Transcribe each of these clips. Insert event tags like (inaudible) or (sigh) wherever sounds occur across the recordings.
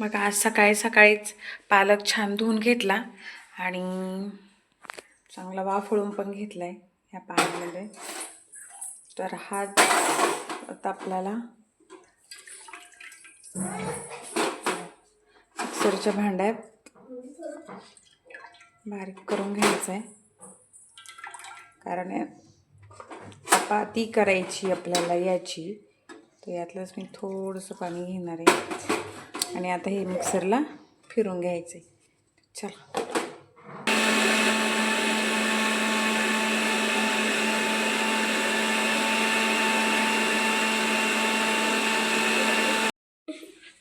बघा आज सकाळी सकाळीच पालक छान धुवून घेतला आणि चांगला वाफळून पण घेतलं आहे ह्या पाण्यामध्ये. तर हा आता आपल्याला मिक्सरच्या भांड्यात बारीक करून घ्यायचं आहे कारण चपाती करायची आपल्याला याची तर यातलंच मी थोडंसं पाणी घेणार आहे. आणि आता हे मिक्सरला फिरून घ्यायचं आहे चला.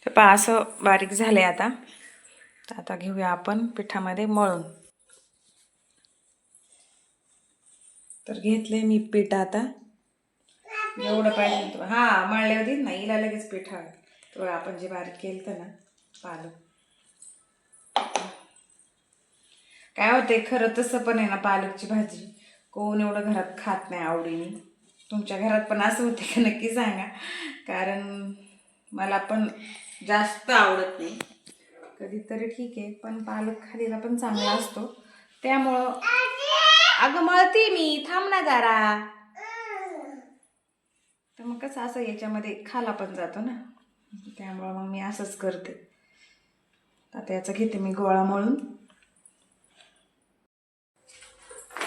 तर पहा असं बारीक झालं आहे आता. तर आता घेऊया आपण पिठामध्ये मळून. तर घेतले मी पीठ आता. एवढं पाहिजे हां मळले होती ना? हिला लगेच पीठ हवं तर आपण जे बारीक केलं ना पालक काय होते खरं तसं पण आहे ना पालकची भाजी. कोण एवढं घरात खात नाही आवडीने. तुमच्या घरात पण असं होते का? नक्की सांगा. कारण मला पण जास्त आवडत नाही. कधीतरी ठीक आहे पण पालक खालीला पण चांगला असतो. त्यामुळं अगं मळते मी. थांब ना जरा. तर मग कसं असं याच्यामध्ये खाला पण जातो ना. त्यामुळं मग मी असंच करते. आता याचा घेते मी गोळा मळून.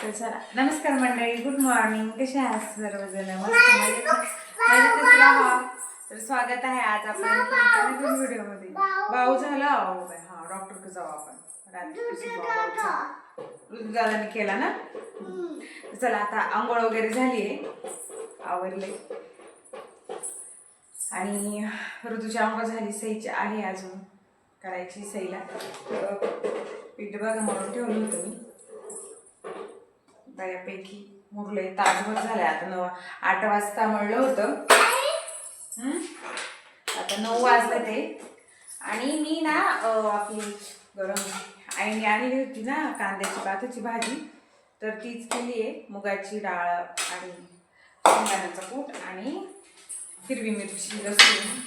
तर चला नमस्कार मंडळी गुड मॉर्निंग. कशा आहात सर्वजण? मस्त तर स्वागत आहे आज आपण व्हिडिओमध्ये. भाऊ झाला? अहो बाई, हा डॉक्टरकडे जाऊ आपण. रात्री दादाने केला ना? चला आता आंघोळ वगैरे झाली आहे आवरले. आणि ऋतूची आंघोळ झाली सईची आहे अजून करायची सईला. तर पीठ बघा म्हणून ठेवलं होतं मी. बऱ्यापैकी मुरले तासभर झाले आता नऊ आठ वाजता म्हणलं होतं. आता नऊ वाजलं ते. आणि मी ना आपली गरम आईने आणली होती ना कांद्याची भाताची भाजी. तर तीच केली आहे मुगाची डाळ आणि शेंगदाण्याचा कूट आणि हिरवी मिरची लसूण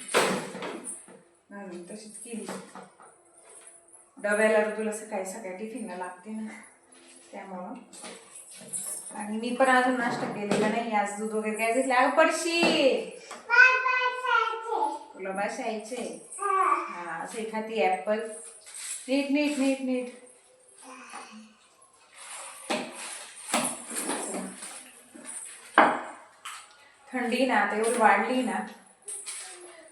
घालून तशीच केली डब्याला तुला सकाळी सकाळी टिफिनला लागते ना त्यामुळं आणि मी पण अजून नाश्ता केलेला नाही आज दूध वगैरे काय घेतलं अगं पडशी तुला बसायचे हा असे खाती ऍपल नीट नीट नीट नीट थंडी ना आता एवढी वाढली ना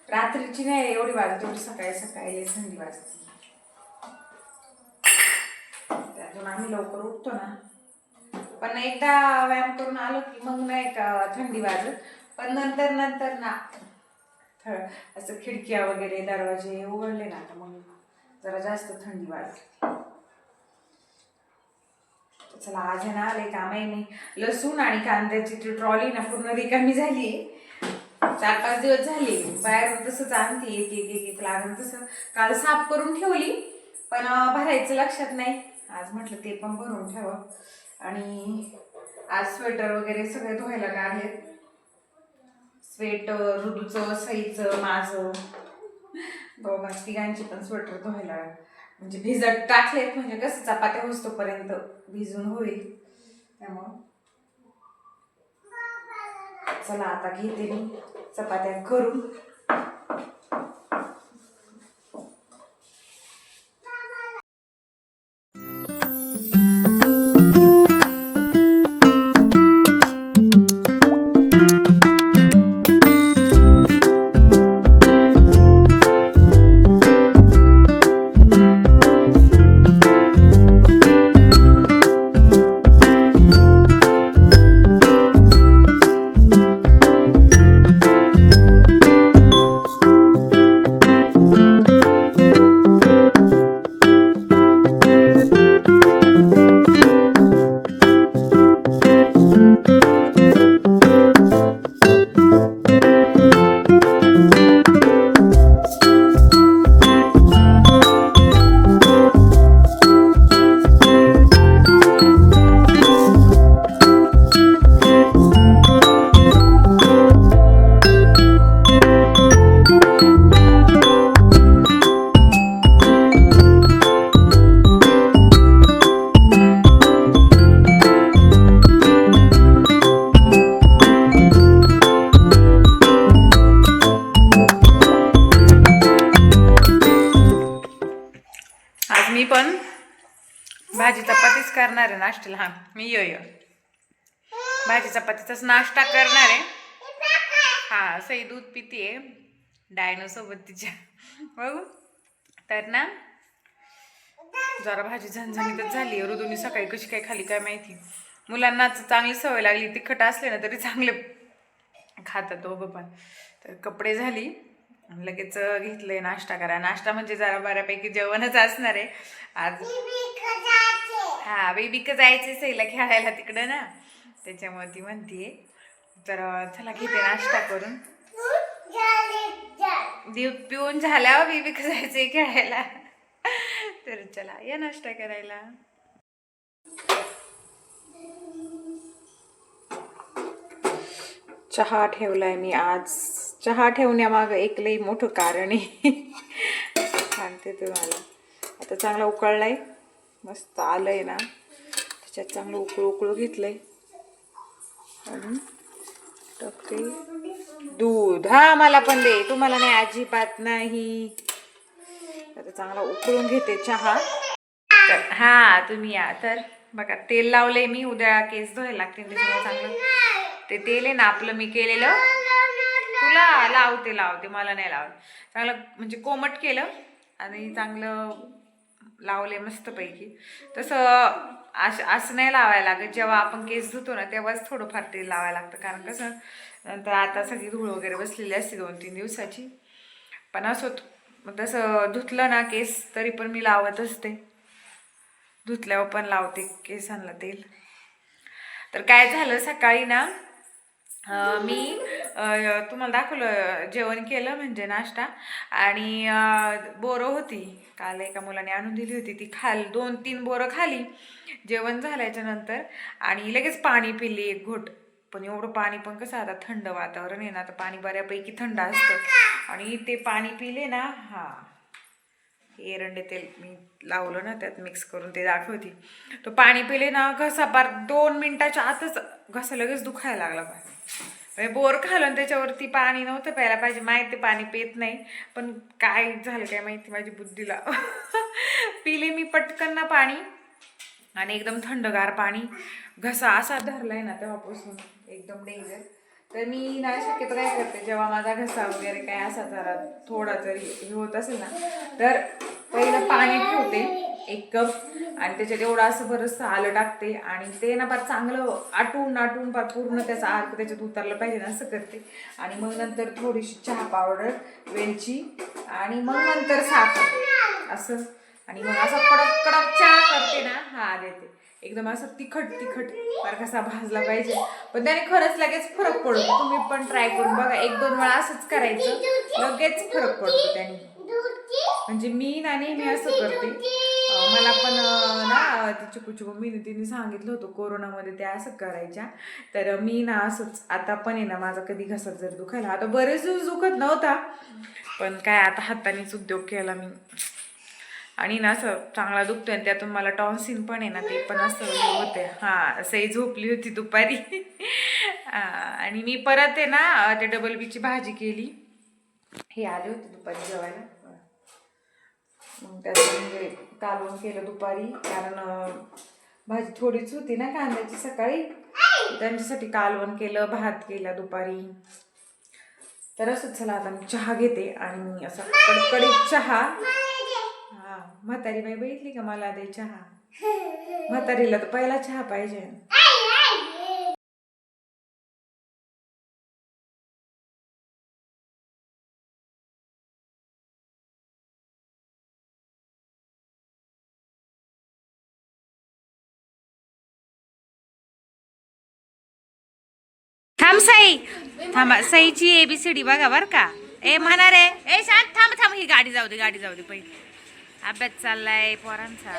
रात्रीची नाही एवढी वाजत एवढी सकाळी सकाळी थंडी वाजते. त्यातून आम्ही लवकर उठतो ना. पण एकदा व्यायाम करून आलो की मग नाही का थंडी वाजत. पण नंतर नंतर ना थ- असं खिडक्या वगैरे दरवाजे उघडले ना तर मग जरा जास्त थंडी वाजते. चला आज ना आले काम नाही लसूण आणि कांद्याची ती ट्रॉली ना पूर्ण रिकामी झाली चार पाच दिवस झाले बाहेर तसंच आणते एक एक एक एक लागून तसं काल साफ करून ठेवली पण भरायचं लक्षात नाही. आज म्हटलं ते पण भरून ठेवा. आणि आज स्वेटर वगैरे सगळे धुवायला काढले स्वेटर ऋतूचं सईचं माझं. दोघा तिघांची पण स्वेटर धुवायला म्हणजे भिजत टाकलेत म्हणजे कसं चपात्या होस्तोपर्यंत भिजून होईल. त्यामुळं. चला आता घेते मी चपात्या करून. नाश्त्याला हां मी यो यो. भाजी चपातीचाच नाश्ता करणार आहे. हां सई दूध पिती आहे डायनोसोबत तिच्या. बघू. तर ना जरा भाजी झणझणीतच झाली ऋतूनी सकाळी कशी काय खाली काय माहिती. मुलांना चांगली सवय लागली. तिखट असले ना तरी चांगले खातात दोघं पण. तर कपडे झाली. लगेच लगेच घेतलंय नाश्ता करा. नाश्ता म्हणजे जरा बऱ्यापैकी जेवणच असणार आहे. आज हा बेबीक जायचे सईला खेळायला तिकडं ना. त्याच्यामुळे ती म्हणतीये तर चला घेते नाश्ता करून. दूध पिऊन झाल्यावर बेबीक हो, जायचंय खेळायला. तर चला या नाश्ता करायला. चहा ठेवलाय मी आज. चहा ठेवण्यामागं एक लई मोठं कारण आहे. सांगते तुम्हाला. आता चांगला उकळलाय. मस्त आलंय ना. त्याच्यात चांगलं उकळू उकळू घेतलंय. आणि टाकते. दूध. हा मला पण दे. तुम्हाला नाही अजिबात नाही. आता चांगला उकळून घेते चहा. तर हा तुम्ही या. तर बघा तेल लावलंय मी. उद्या केस धुवायला लागतील त्याच्यामुळे चांगलं. ते तेल आहे ना आपलं मी केलेलं. तुला लावते लावते. मला नाही लावत. चांगलं म्हणजे कोमट केलं आणि चांगलं लावले मस्तपैकी. तसं असं असं नाही लावायला लागत. जेव्हा आपण केस धुतो ना तेव्हाच थोडंफार तेल लावायला लागतं. कारण कसं नंतर आता सगळी धूळ वगैरे बसलेली असते दोन तीन दिवसाची. पण असं मग तसं धुतलं ना केस तरी पण मी लावत असते. धुतल्यावर पण लावते केसांना तेल. तर काय झालं सकाळी ना मी तुम्हाला दाखवलं जेवण केलं म्हणजे नाश्ता आणि बोरं होती. काल एका मुलाने आणून दिली होती. ती खाल दोन तीन बोरं खाली. जेवण झाल्याच्यानंतर आणि लगेच पाणी पिली एक घोट. पण एवढं पाणी पण कसं आता थंड वातावरण आहे ना तर पाणी बऱ्यापैकी थंड असतं. आणि ते पाणी पिले ना हां. एरंडे तेल मी लावलं ना त्यात मिक्स करून ते दाखवते. तो पाणी पिले ना घसा पार दोन मिनटाच्या आतच घसा लगेच दुखायला लागला पाहिजे म्हणजे बोर घालून त्याच्यावरती पाणी नव्हतं प्यायला पाहिजे. माहिती पाणी पेत नाही. पण काय झालं काय माहिती माझी बुद्धीला. (laughs) पिले मी पटकन ना पाणी. आणि एकदम थंडगार पाणी. घसा असा धरलाय ना तेव्हापासून. एकदम डेंजर तर मी ना शक्यतो काय करते जेव्हा माझा घसा वगैरे काय असा जरा थोडा जरी हे होत असेल ना तर पहिलं पाणी ठेवते. एक कप आणि त्याच्यात एवढं असं बरंचसं आलं टाकते. आणि ते ना फार चांगलं आटून आटून फार पूर्ण त्याचा अर्क त्याच्यात उतरलं पाहिजे ना असं करते. आणि मग नंतर थोडीशी चहा पावडर वेलची आणि मग नंतर साखर. असं. आणि मग असं कडक कडक चहा करते ना हा देते. एकदम असं तिखट तिखट फार कसा भाजला पाहिजे. पण त्याने खरंच लगेच फरक पडतो. तुम्ही पण ट्राय करून बघा. एक दोन वेळा असंच करायचं. लगेच फरक पडतो त्याने. म्हणजे मी ना नेहमी असं करते. मला पण ना ती चिकूची मी तिने सांगितलं होतं कोरोनामध्ये त्या असं करायच्या. तर मी ना असंच आता पण आहे ना माझा कधी घसा जर दुखायला आता बरेच दिवस दुखत नव्हता. पण काय आता हातानेच उद्योग केला मी. आणि ना असं चांगला दुखतोय आणि त्यातून मला टॉन्सिन पण आहे ना ते पण असं हे होते हां असंही झोपली होती दुपारी. आणि मी परत आहे ना ते डबल बीची भाजी केली. हे आले होते दुपारी जेवायला. मग त्याचं म्हणजे कालवण केलं दुपारी. कारण भाजी थोडीच होती ना कांद्याची सकाळी. त्यांच्यासाठी कालवण केलं भात केला दुपारी. तर असंच चला आता मी चहा घेते आणि असं असा कडकडीत चहा. हा म्हातारी बाई बघितली का मला दे चहा? म्हातारीला तर पहिला चहा पाहिजे. थांब साई. थांबा साईची एबीसीडी बघा बर का. ए म्हणा रे ए शांत थांब थांब ही गाडी जाऊ दे गाडी जाऊ दे पहिली. अभ्यास चाललाय पोरांचा.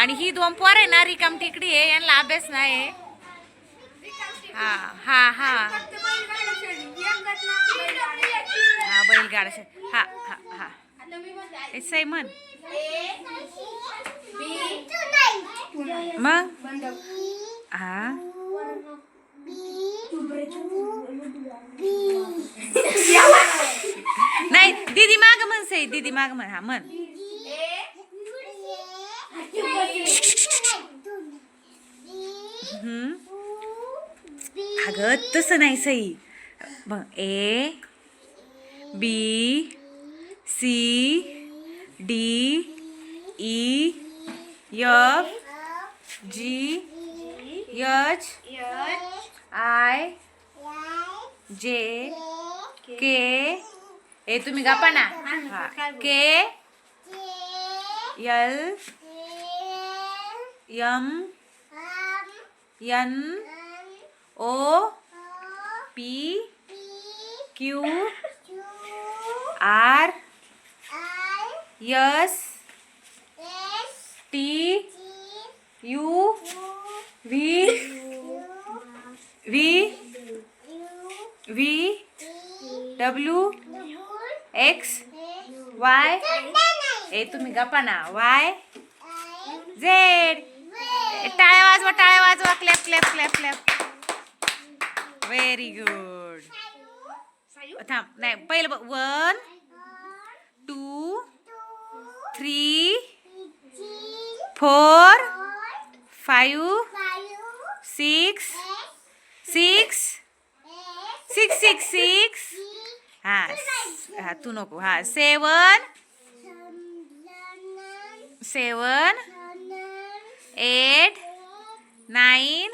आणि ही दोन पोर आहे ना रिकाम टिकडी आहे यांना अभ्यास नाही हा हा हा. हा बैलगाडा हा हा हा. ए साई म्हण. मग? हा. माग म्हण हा म्हण. अगं तसं नाही सई बघ A B C D E F G H I J K ए तुम्ही गप्पा ना हा. K L M N O P Q R S T U V V V W X Y ए तुम्ही गप्पा ना. वाय झेड टाळ्या वाजवा टाळ्या वाजवा. Clap clap clap clap very good थांब नाही पहिलं one two three four five six six six six six हा हा तू नको. हा seven. Seven. Eight. Nine.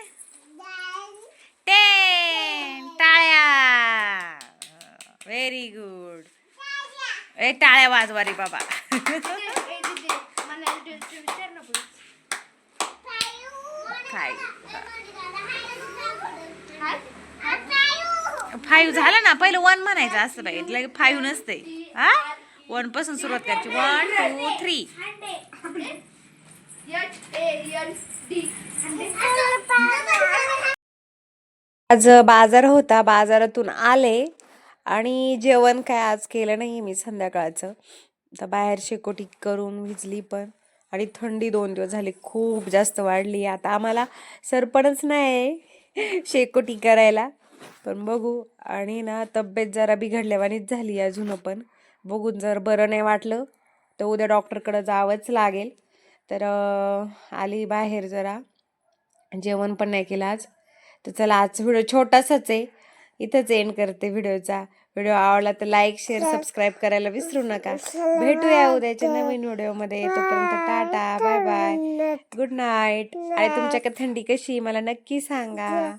Ten. टाळ्या. Very good. ए टाळ्या वाजवा रे बाबा. काय? फाईव्ह झालं ना पहिलं वन म्हणायचं असं पाहिजे लगे फाईव्ह नसते. हा? वनपासून सुरुवात करायची. वन टू थ्री आज बाजार होता बाजारातून आले आणि जेवण काय आज केलं नाही मी संध्याकाळचं. तर बाहेर शेकोटी करून विजली पण आणि थंडी दोन दिवस झाली खूप जास्त वाढली. आता आम्हाला सरपणच नाही शेकोटी करायला. पण बघू. आणि ना तब्येत जरा बिघडल्यावानीच झाली अजून पण बघून जर बरं नाही वाटलं तर उद्या डॉक्टरकडे जावंच लागेल. तर आली बाहेर जरा. जेवण पण नाही केलं आज. तर चला आजचा व्हिडिओ छोटासाच आहे. इथंच एंड करते व्हिडिओचा व्हिडिओ आवडला तर लाईक शेअर सबस्क्राईब करायला विसरू नका. भेटूया उद्याच्या नवीन व्हिडिओमध्ये तोपर्यंत tata bye bye good night आणि तुमच्याकडे थंडी कशी मला नक्की सांगा.